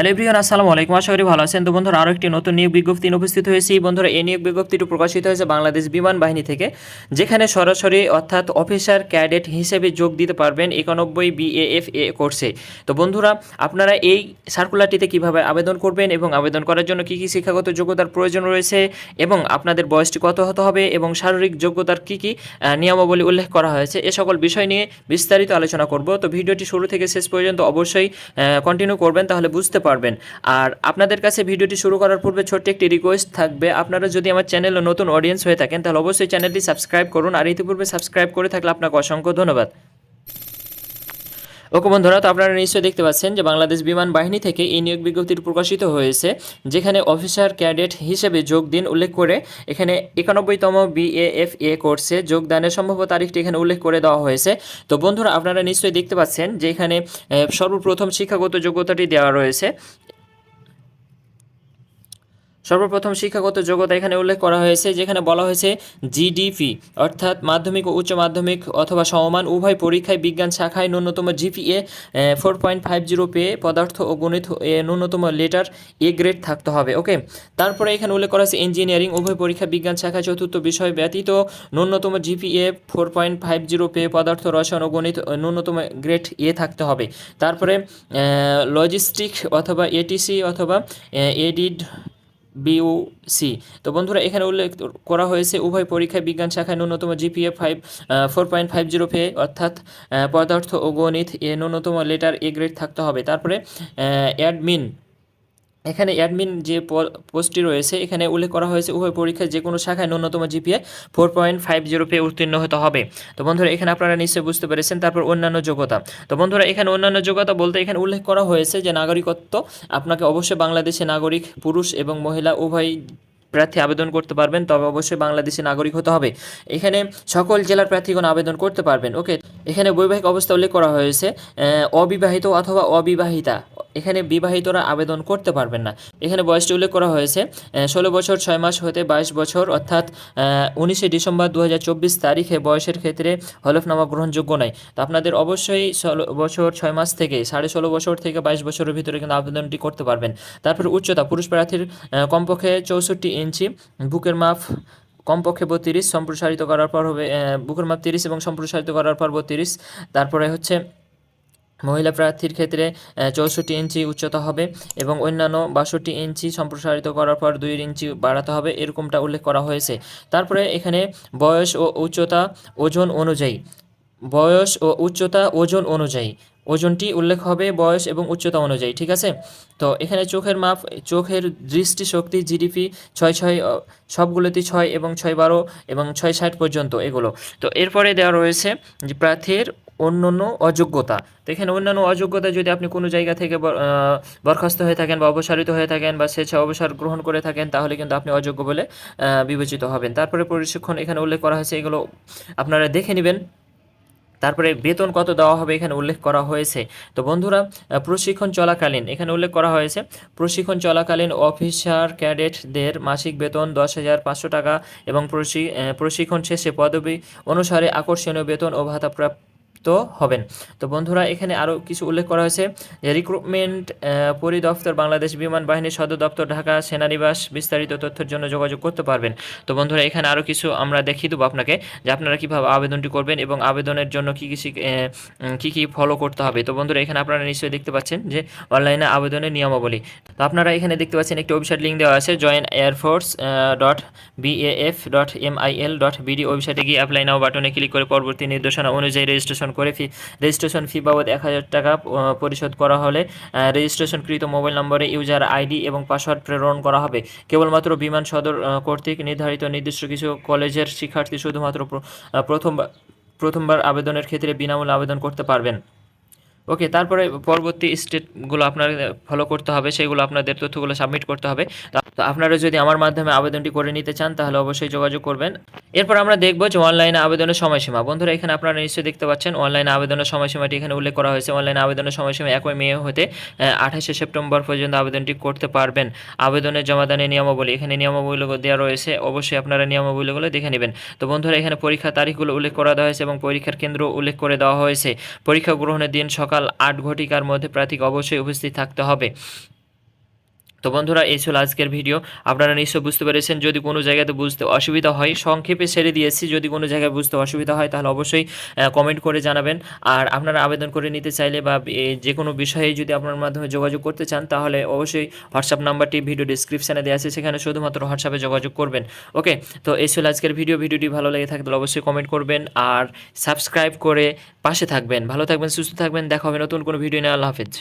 Hello everyone, আসসালামু আলাইকুম। আশা করি ভালো আছেন। তো বন্ধুরা আরও একটি নতুন নিয়োগ বিজ্ঞপ্তি উপস্থিত হয়েছি। বন্ধুরা, এই নিয়োগ বিজ্ঞপ্তিটি প্রকাশিত হয়েছে বাংলাদেশ বিমান বাহিনী থেকে, যেখানে সরাসরি অর্থাৎ অফিসার, ক্যাডেট হিসেবে যোগ দিতে পারবেন একানব্বই বিএএফ এ কোর্সে। তো বন্ধুরা, আপনারা এই সার্কুলারটিতে কীভাবে আবেদন করবেন এবং আবেদন করার জন্য কী কী শিক্ষাগত যোগ্যতার প্রয়োজন রয়েছে এবং আপনাদের বয়সটি কত হতে হবে এবং শারীরিক যোগ্যতার কী কী নিয়মাবলী উল্লেখ করা হয়েছে, এ সকল বিষয় নিয়ে বিস্তারিত আলোচনা করব। তো ভিডিওটি শুরু থেকে শেষ পর্যন্ত অবশ্যই কন্টিনিউ করবেন, তাহলে বুঝতে পারবেন। আর আপনাদের কাছে ভিডিওটি শুরু করার পূর্বে ছোট্ট একটি রিকোয়েস্ট থাকবে। আপনারা যদি আমার চ্যানেলে নতুন অডিয়েন্স হয়ে থাকেন, তাহলে অবশ্যই চ্যানেলটি সাবস্ক্রাইব করুন। আর ইতিপূর্বে সাবস্ক্রাইব করে থাকলে আপনাকে অসংখ্য ধন্যবাদ। ওকে বন্ধুরা, তো আপনারা নিশ্চয়ই দেখতে পাচ্ছেন যে বাংলাদেশ বিমান বাহিনী থেকে এই নিয়োগ বিজ্ঞপ্তিটি প্রকাশিত হয়েছে, যেখানে অফিসার ক্যাডেট হিসেবে যোগ দিন উল্লেখ করে এখানে একানব্বইতম বিএএফ এ কোর্সে যোগদানের সম্ভাব্য তারিখটি এখানে উল্লেখ করে দেওয়া হয়েছে। তো বন্ধুরা, আপনারা নিশ্চয়ই দেখতে পাচ্ছেন যে এখানে সর্বপ্রথম শিক্ষাগত যোগ্যতাটি দেওয়া রয়েছে। সর্বপ্রথম শিক্ষাগত যোগ্যতা এখানে উল্লেখ করা হয়েছে, যেখানে বলা হয়েছে জিডিপি অর্থাৎ মাধ্যমিক ও উচ্চ মাধ্যমিক অথবা সমমান উভয় পরীক্ষায় বিজ্ঞান শাখায় ন্যূনতম GPA four point five zero পেয়ে পদার্থ ও গণিত ন্যূনতম লেটার এ গ্রেড থাকতে হবে ওকে তারপরে এখানে উল্লেখ করা হয়েছে ইঞ্জিনিয়ারিং উভয় পরীক্ষা বিজ্ঞান শাখা চতুর্থ বিষয় ব্যতীত ন্যূনতম GPA four point five zero পেয়ে পদার্থ, রসায়ন ও গণিত ন্যূনতম গ্রেড এ থাকতে হবে। তারপরে লজিস্টিক অথবা এটিসি অথবা এডিড বিউসি তো বন্ধুরা, এখানে উল্লেখ করা হয়েছে, উভয় পরীক্ষায় বিজ্ঞান শাখায় ন্যূনতম GPA five four point five zero পেয়ে অর্থাৎ পদার্থ ও গণিত এ ন্যূনতম লেটার এ গ্রেড থাকতে হবে। তারপরে অ্যাডমিন এখানে অ্যাডমিন যে পোস্টটি রয়েছে, এখানে উল্লেখ করা হয়েছে, উভয় পরীক্ষায় যে কোনো শাখায় ন্যূনতম GPA four point five zero pay উত্তীর্ণ হতে হবে। তো বন্ধুরা, এখানে আপনারা নিশ্চয়ই বুঝতে পেরেছেন, তারপর অন্যান্য যোগ্যতা। তো বন্ধুরা, এখানে অন্যান্য যোগ্যতা বলতে এখানে উল্লেখ করা হয়েছে যে নাগরিকত্ব, আপনাকে অবশ্যই বাংলাদেশে নাগরিক, পুরুষ এবং মহিলা উভয় প্রার্থী আবেদন করতে পারবেন, তবে অবশ্যই বাংলাদেশি নাগরিক হতে হবে। এখানে সকল জেলার প্রার্থীগণ আবেদন করতে পারবেন। ওকে, এখানে বৈবাহিক অবস্থা উল্লেখ করা হয়েছে অবিবাহিত অথবা অবিবাহিতা। এখানে বিবাহিতরা আবেদন করতে পারবেন না। এখানে বয়সটি উল্লেখ করা হয়েছে ষোলো বছর, ছয় মাস হতে বাইশ বছর, অর্থাৎ উনিশে ডিসেম্বর দু হাজার চব্বিশ তারিখে বয়সের ক্ষেত্রে হলফনামা গ্রহণযোগ্য নয় তো আপনাদের অবশ্যই ষোলো বছর, ছয় মাস থেকে সাড়ে ষোলো বছর থেকে বাইশ বছরের ভিতরে কিন্তু আবেদনটি করতে পারবেন। তারপর উচ্চতা, পুরুষ প্রার্থীর কমপক্ষে চৌষট্টি ইঞ্চি, বুকের মাপ কমপক্ষে বত্রিশ, সম্প্রসারিত করার পর হবে বুকের মাপ তিরিশ এবং সম্প্রসারিত করার পর বত্রিশ। তারপরে হচ্ছে মহিলা প্রার্থীর ক্ষেত্রে চৌষট্টি ইঞ্চি উচ্চতা হবে এবং অন্যান্য বাষট্টি ইঞ্চি সম্প্রসারিত করার পর দুই ইঞ্চি বাড়াতে হবে, এরকমটা উল্লেখ করা হয়েছে। তারপরে এখানে বয়স ও উচ্চতা ওজন অনুযায়ী, বয়স ও উচ্চতা ওজন অনুযায়ী, ওজনটি উল্লেখ হবে বয়স এবং উচ্চতা অনুযায়ী, ঠিক আছে? তো এখানে চোখের মাপ, চোখের দৃষ্টিশক্তি, জিডিপি ছয় ছয় সবগুলোতে ছয় এবং ছয় বারো এবং ছয় ষাট পর্যন্ত এগুলো। তো এরপরে দেওয়া রয়েছে যে প্রার্থীর অন্যান্য অযোগ্যতা। তো এখানে অন্যান্য অযোগ্যতা যদি আপনি কোনো জায়গা থেকে বরখাস্ত হয়ে থাকেন বা অপসারিত হয়ে থাকেন বা স্বেচ্ছা অবসর গ্রহণ করে থাকেন, তাহলে কিন্তু আপনি অযোগ্য বলে বিবেচিত হবেন। তারপরে প্রশিক্ষণ এখানে উল্লেখ করা হয়েছে, এগুলো আপনারা দেখে নেবেন। তারপরে বেতন কত দেওয়া হবে এখানে উল্লেখ করা হয়েছে। তো বন্ধুরা প্রশিক্ষণ চলাকালীন, এখানে উল্লেখ করা হয়েছে, প্রশিক্ষণ চলাকালীন অফিসার ক্যাডেটদের মাসিক বেতন দশ হাজার পাঁচশো টাকা এবং প্রশিক্ষণ শেষে পদবি অনুসারে আকর্ষণীয় বেতন ও ভাতা প্রাপ্ত হবেন। তো বন্ধুরা, এখানে আরও কিছু উল্লেখ করা হয়েছে যে রিক্রুটমেন্ট পরিদপ্তর, বাংলাদেশ বিমান বাহিনী সদর দপ্তর, ঢাকা সেনানিবাস বিস্তারিত তথ্যের জন্য যোগাযোগ করতে পারবেন। তো বন্ধুরা, এখানে আরও কিছু আমরা দেখিয়ে দেবো আপনাকে যে আপনারা কীভাবে আবেদনটি করবেন এবং আবেদনের জন্য কী কী কী কী ফলো করতে হবে। তো বন্ধুরা, এখানে আপনারা নিশ্চয়ই দেখতে পাচ্ছেন যে অনলাইনে আবেদনের নিয়মাবলী। তো আপনারা এখানে দেখতে পাচ্ছেন একটি ওয়েবসাইট লিঙ্ক দেওয়া আছে join air force dot BAF dot MIL dot BD ওয়েবসাইটে গিয়ে অ্যাপ্লাই নাও বাটনে ক্লিক করে পরবর্তী নির্দেশনা অনুযায়ী রেজিস্ট্রেশন করে ফি রেজিস্ট্রেশন ফি বাবদ এক হাজার টাকা পরিশোধ করা হলে রেজিস্ট্রেশনকৃত মোবাইল নম্বরে ইউজার আইডি এবং পাসওয়ার্ড প্রেরণ করা হবে। কেবলমাত্র বিমান সদর কর্তৃক নির্ধারিত নির্দিষ্ট কিছু কলেজের শিক্ষার্থী শুধুমাত্র প্র- আহ, প্রথমবার আবেদনের ক্ষেত্রে বিনামূল্যে আবেদন করতে পারবেন। ওকে তারপরে পরবর্তী স্টেপগুলো আপনার ফলো করতে হবে। সেগুলো আপনাদের তথ্যগুলো সাবমিট করতে হবে। তা- আপনারা যদি আমার মাধ্যমে আবেদনটি করে নিতে চান, তাহলে অবশ্যই যোগাযোগ করবেন। এরপর আমরা দেখব যে অনলাইনে আবেদনের সময়সীমা। বন্ধুরা, এখানে আপনারা নিশ্চয়ই দেখতে পাচ্ছেন, অনলাইনে আবেদনের সময়সীমাটি এখানে উল্লেখ করা হয়েছে। অনলাইনে আবেদনের সময়সীমা একই মে হতে আঠাশে সেপ্টেম্বর পর্যন্ত আবেদনটি করতে পারবেন। আবেদনের জমাদানের নিয়মাবলী এখানে নিয়মাবলীগুলো দেওয়া রয়েছে, অবশ্যই আপনারা নিয়মাবলীগুলো দেখে নেবেন। তো বন্ধুরা, এখানে পরীক্ষা তারিখগুলো উল্লেখ করা দেওয়া হয়েছে এবং পরীক্ষার কেন্দ্র উল্লেখ করে দেওয়া হয়েছে। পরীক্ষা গ্রহণের দিন সকাল আট ঘটিকার মধ্যে প্রার্থীকে অবশ্যই উপস্থিত থাকতে হবে। তো বন্ধুরা, এই ছিল আজকের ভিডিও। আপনারা নিশ্চয় বুঝতে পেরেছেন, যদি কোনো জায়গাতে বুঝতে অসুবিধা হয়, সংক্ষেপে ছেড়ে দিয়েছি, যদি কোনো জায়গায় বুঝতে অসুবিধা হয়, তাহলে অবশ্যই কমেন্ট করে জানাবেন। আর আপনারা আবেদন করে নিতে চাইলে বা যে কোনো বিষয়ে যদি আপনার মাধ্যমে যোগাযোগ করতে চান, তাহলে অবশ্যই হোয়াটসঅ্যাপ নাম্বারটি ভিডিও ডিসক্রিপশানে দেওয়া আছে, সেখানে শুধুমাত্র হোয়াটসঅ্যাপে যোগাযোগ করবেন। ওকে তো এই ছিল আজকের ভিডিও। ভিডিওটি ভালো লেগে থাকলে অবশ্যই কমেন্ট করবেন আর সাবস্ক্রাইব করে পাশে থাকবেন। ভালো থাকবেন, সুস্থ থাকবেন। দেখা হবে নতুন কোনো ভিডিও নিয়ে। আল্লাহ হাফেজ।